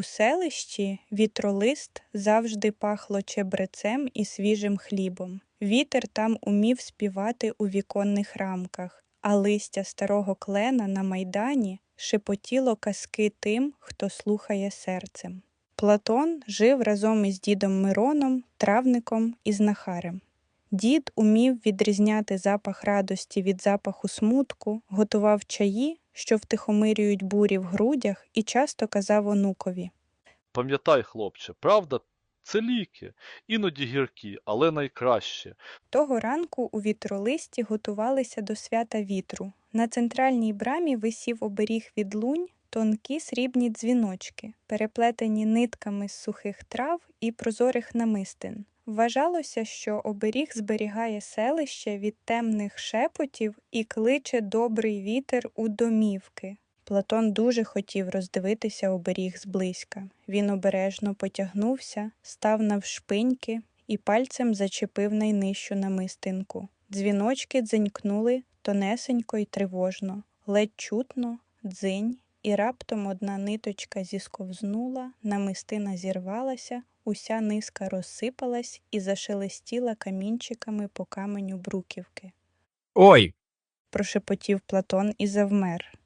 У селищі вітролист завжди пахло чебрецем і свіжим хлібом. Вітер там умів співати у віконних рамках, а листя старого клена на майдані шепотіло казки тим, хто слухає серцем. Платон жив разом із дідом Мироном, травником і знахарем. Дід умів відрізняти запах радості від запаху смутку, готував чаї, що втихомирюють бурі в грудях, і часто казав онукові. Пам'ятай, хлопче, правда, це ліки, іноді гіркі, але найкраще. Того ранку у вітролисті готувалися до свята вітру. На центральній брамі висів оберіг від лунь, тонкі срібні дзвіночки, переплетені нитками з сухих трав і прозорих намистин. Вважалося, що оберіг зберігає селище від темних шепотів і кличе добрий вітер у домівки. Платон дуже хотів роздивитися оберіг зблизька. Він обережно потягнувся, став навшпиньки і пальцем зачепив найнижчу намистинку. Дзвіночки дзенькнули тонесенько й тривожно, ледь чутно, дзинь, і раптом одна ниточка зісковзнула, намистина зірвалася, уся низка розсипалась і зашелестіла камінчиками по каменю бруківки. Ой, Прошепотів Платон і завмер.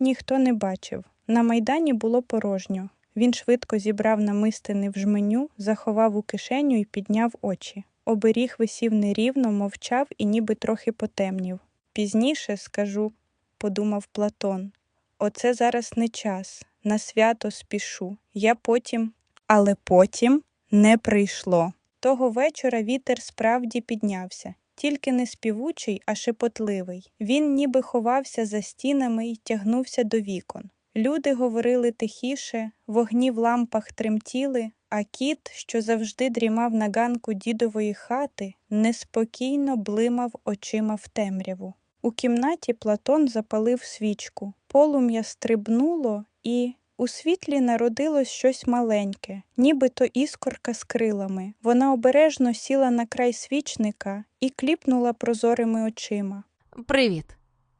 Ніхто не бачив. На майдані було порожньо. Він швидко зібрав намистини в жменю, заховав у кишеню і підняв очі. Оберіг висів нерівно, мовчав і ніби трохи потемнів. Пізніше скажу, подумав Платон. Оце зараз не час. На свято спішу. Я потім. Але потім не прийшло. Того вечора вітер справді піднявся, тільки не співучий, а шепотливий. Він ніби ховався за стінами й тягнувся до вікон. Люди говорили тихіше, вогні в лампах тремтіли, а кіт, що завжди дрімав на ганку дідової хати, неспокійно блимав очима в темряву. У кімнаті Платон запалив свічку. Полум'я стрибнуло і, у світлі народилось щось маленьке, нібито іскорка з крилами. Вона обережно сіла на край свічника і кліпнула прозорими очима. Привіт.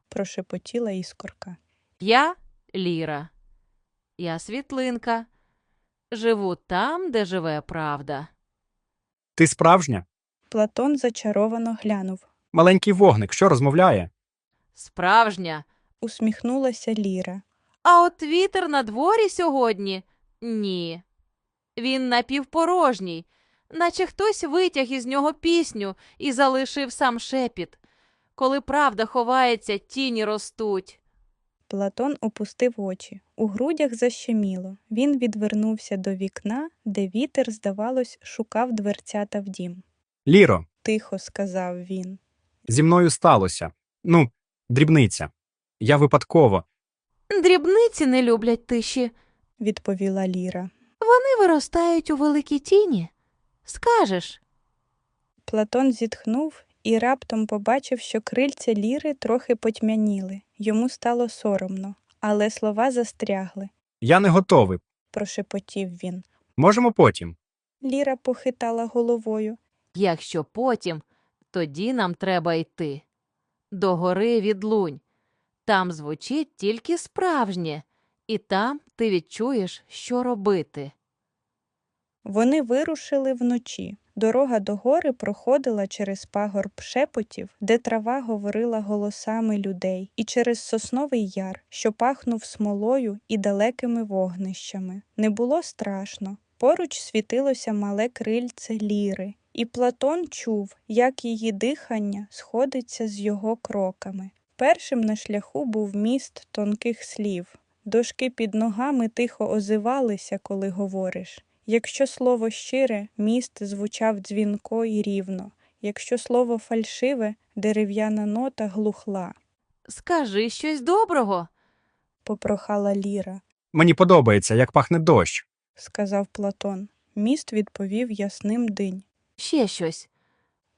Прошепотіла іскорка. Я Ліра. Я світлинка. Живу там, де живе правда. ти справжня? Платон зачаровано глянув. Маленький вогник, що розмовляє? Справжня. Усміхнулася Ліра. А от вітер на дворі сьогодні ні. Він напівпорожній, наче хтось витяг із нього пісню і залишив сам шепіт. Коли правда ховається, тіні ростуть. Платон опустив очі. У грудях защеміло. Він відвернувся до вікна, де вітер, здавалось, шукав дверцята в дім. Ліро, Тихо сказав він. зі мною сталося. Ну, дрібниця. Я випадково. Дрібниці не люблять тиші. Відповіла Ліра. Вони виростають у великій тіні. Скажеш. Платон зітхнув і раптом побачив, що крильця Ліри трохи потьмяніли. Йому стало соромно, але слова застрягли, Я не готовий. прошепотів він. Можемо потім. Ліра похитала головою. Якщо потім, тоді нам треба йти. До гори відлунь. Там звучить тільки справжнє, і там ти відчуєш, що робити. Вони вирушили вночі. Дорога до гори проходила через пагорб шепотів, де трава говорила голосами людей, і через сосновий яр, що пахнув смолою і далекими вогнищами. Не було страшно. Поруч світилося мале крильце ліри, і Платон чув, як її дихання сходиться з його кроками. Першим на шляху був міст тонких слів. Дошки під ногами тихо озивалися, коли говориш. Якщо слово щире, міст звучав дзвінко і рівно. Якщо слово фальшиве, дерев'яна нота глухла, Скажи щось доброго. попрохала Ліра, Мені подобається, як пахне дощ. сказав Платон. Міст відповів ясним динь. Ще щось.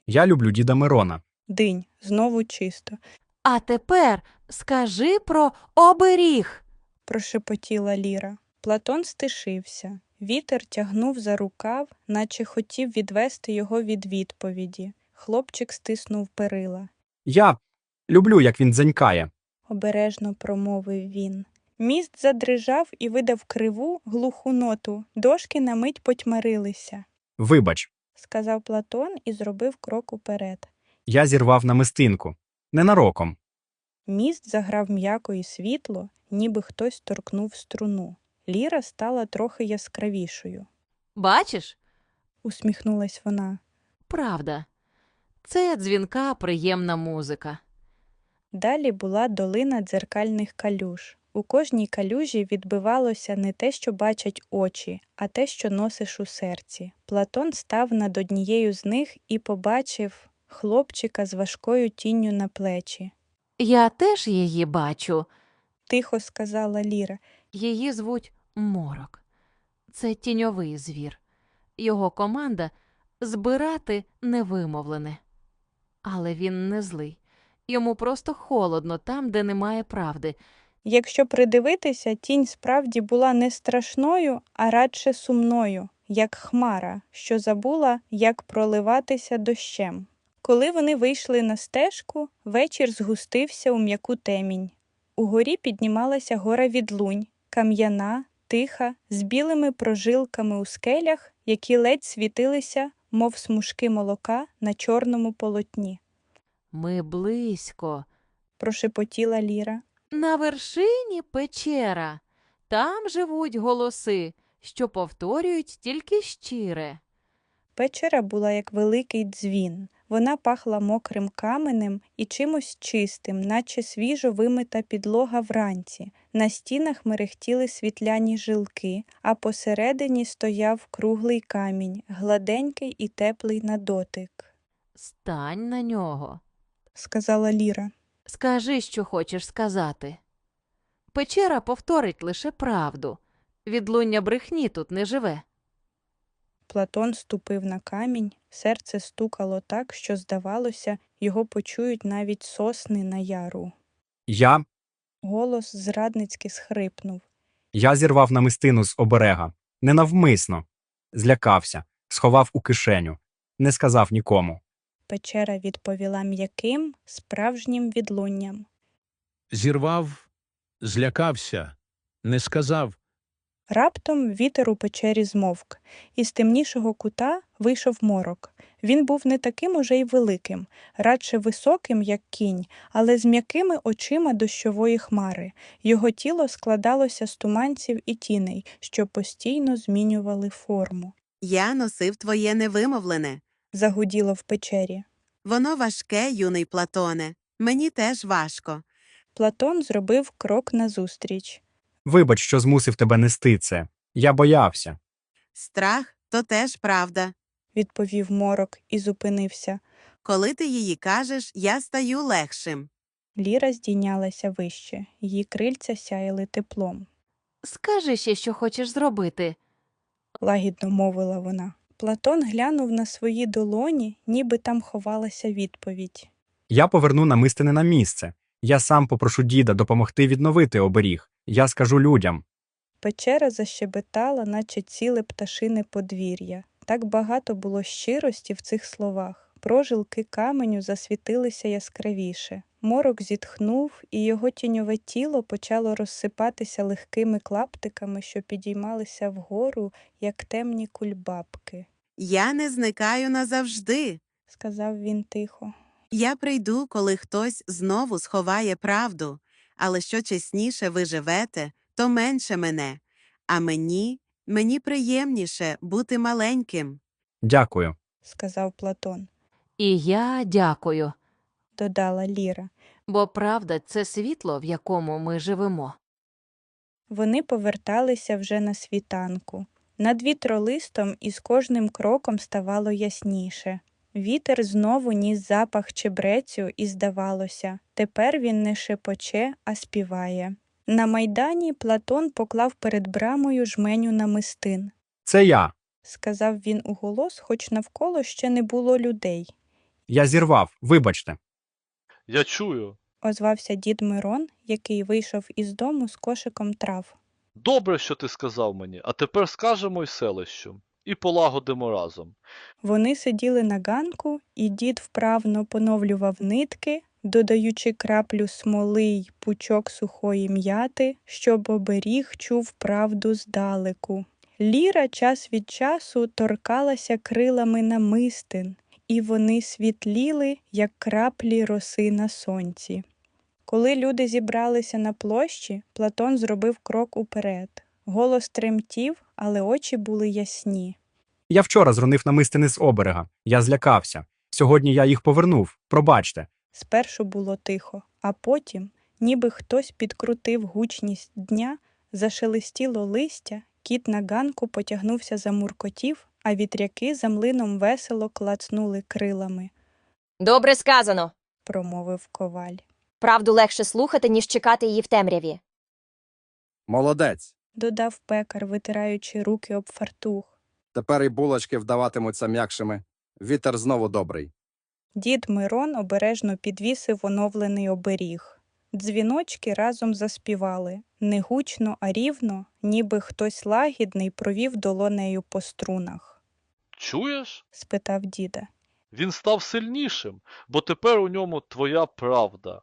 Я люблю діда Мирона. Динь, знову чисто, А тепер скажи про оберіг. прошепотіла Ліра. Платон стишився. Вітер тягнув за рукав, наче хотів відвести його від відповіді. Хлопчик стиснув перила. Я люблю, як він дзенькає. Обережно промовив він. Міст задрижав і видав криву, глуху ноту. Дошки на мить потьмарилися, Вибач, сказав Платон і зробив крок уперед. я зірвав намистинку. Ненароком. Міст заграв м'яко і світло, ніби хтось торкнув струну. Ліра стала трохи яскравішою. Бачиш? Усміхнулась вона. Правда. Це дзвінка приємна музика. Далі була долина дзеркальних калюж. У кожній калюжі відбивалося не те, що бачать очі, а те, що носиш у серці. Платон став над однією з них і побачив хлопчика з важкою тінню на плечі. Я теж її бачу. Тихо сказала Ліра. Її звуть Морок. Це тіньовий звір. Його команда збирати невимовлене. Але він не злий. Йому просто холодно там, де немає правди. Якщо придивитися, тінь справді була не страшною, а радше сумною, як хмара, що забула, як проливатися дощем. Коли вони вийшли на стежку, вечір згустився у м'яку темінь. Угорі піднімалася гора відлунь, кам'яна, тиха, з білими прожилками у скелях, які ледь світилися, мов смужки молока на чорному полотні. Ми близько. Прошепотіла Ліра. На вершині печера. Там живуть голоси, що повторюють тільки щире. Печера була як великий дзвін. Вона пахла мокрим каменем і чимось чистим, наче свіжо вимита підлога вранці. На стінах мерехтіли світляні жилки, а посередині стояв круглий камінь, гладенький і теплий на дотик, Стань на нього. сказала Ліра. Скажи, що хочеш сказати. Печера повторить лише правду. Відлуння брехні тут не живе. Платон ступив на камінь, серце стукало так, що, здавалося, його почують навіть сосни на яру. Я. Голос зрадницьки схрипнув. Я зірвав намистину з оберега. Ненавмисно. Злякався, сховав у кишеню. Не сказав нікому. Печера відповіла м'яким, справжнім відлунням. Зірвав, злякався, не сказав. Раптом вітер у печері змовк. Із темнішого кута вийшов морок. Він був не таким уже й великим, радше високим, як кінь, але з м'якими очима дощової хмари. Його тіло складалося з туманців і тіней, що постійно змінювали форму. Я носив твоє невимовлене. Загуділо в печері. Воно важке, юний Платоне. Мені теж важко. Платон зробив крок назустріч. Вибач, що змусив тебе нести це. Я боявся. Страх то теж правда. Відповів морок і зупинився. Коли ти її кажеш, я стаю легшим. Ліра здійнялася вище, її крильця сяяли теплом. Скажи ще, що хочеш зробити. лагідно мовила вона. Платон глянув на свої долоні, ніби там ховалася відповідь. Я поверну намистини на місце. Я сам попрошу діда допомогти відновити оберіг. Я скажу людям. Печера защебетала, наче ціле пташине подвір'я. Так багато було щирості в цих словах. Прожилки каменю засвітилися яскравіше. Морок зітхнув, і його тіньове тіло почало розсипатися легкими клаптиками, що підіймалися вгору, як темні кульбабки, Я не зникаю назавжди. сказав він тихо. Я прийду, коли хтось знову сховає правду. Але що чесніше ви живете, то менше мене. А мені, мені приємніше бути маленьким. Дякую. сказав Платон, І я дякую, додала Ліра. бо правда це світло, в якому ми живемо. Вони поверталися вже на світанку. Над вітролистом із кожним кроком ставало ясніше. Вітер знову ніс запах чебрецю, і здавалося, тепер він не шепоче, а співає. На майдані Платон поклав перед брамою жменю намистин. Це я. Сказав він уголос, хоч навколо ще не було людей. Я зірвав. Вибачте. Я чую. Озвався дід Мирон, який вийшов із дому з кошиком трав. Добре, що ти сказав мені, а тепер скажемо й селищу. І полагодимо разом. Вони сиділи на ганку, і дід вправно поновлював нитки, додаючи краплю смоли й пучок сухої м'яти, щоб оберіг чув правду здалеку. Ліра час від часу торкалася крилами намистин, і вони світліли, як краплі роси на сонці. Коли люди зібралися на площі, Платон зробив крок уперед. Голос тремтів, але очі були ясні. Я вчора зронив намистини з оберега. Я злякався. Сьогодні я їх повернув. Пробачте. Спершу було тихо, а потім, ніби хтось підкрутив гучність дня, зашелестіло листя, кіт на ганку потягнувся за муркотів, а вітряки за млином весело клацнули крилами, Добре сказано. промовив коваль. Правду легше слухати, ніж чекати її в темряві. Молодець. Додав пекар, витираючи руки об фартух. Тепер і булочки вдаватимуться м'якшими. Вітер знову добрий. Дід Мирон обережно підвісив оновлений оберіг. Дзвіночки разом заспівали не гучно, а рівно, ніби хтось лагідний провів долонею по струнах. Чуєш? спитав діда. Він став сильнішим, бо тепер у ньому твоя правда.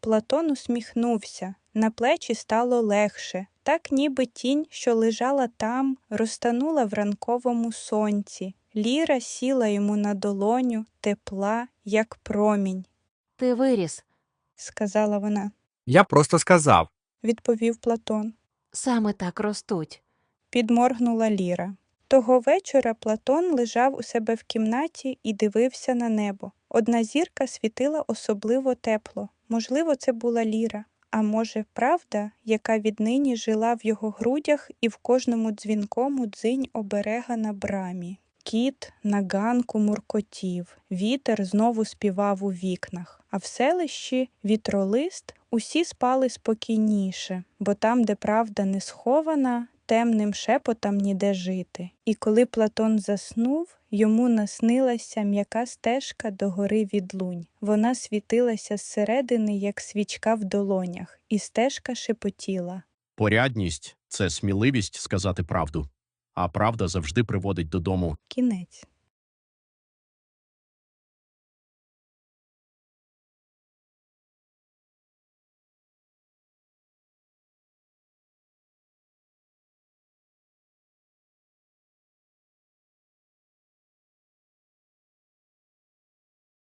Платон усміхнувся. На плечі стало легше, так ніби тінь, що лежала там, розтанула в ранковому сонці. Ліра сіла йому на долоню, тепла, як промінь, Ти виріс. сказала вона, Я просто сказав. відповів Платон. Саме так ростуть. Підморгнула Ліра. Того вечора Платон лежав у себе в кімнаті і дивився на небо. Одна зірка світила особливо тепло. Можливо, це була Ліра, а може, правда, яка віднині жила в його грудях і в кожному дзвінкому дзинь оберега на брамі. Кіт на ганку муркотів, вітер знову співав у вікнах, а в селищі вітролист усі спали спокійніше, бо там, де правда не схована, темним шепотам ніде жити. І коли Платон заснув, йому наснилася м'яка стежка до гори відлунь. Вона світилася зсередини, як свічка в долонях, і стежка шепотіла. Порядність це сміливість сказати правду, а правда завжди приводить додому. Кінець.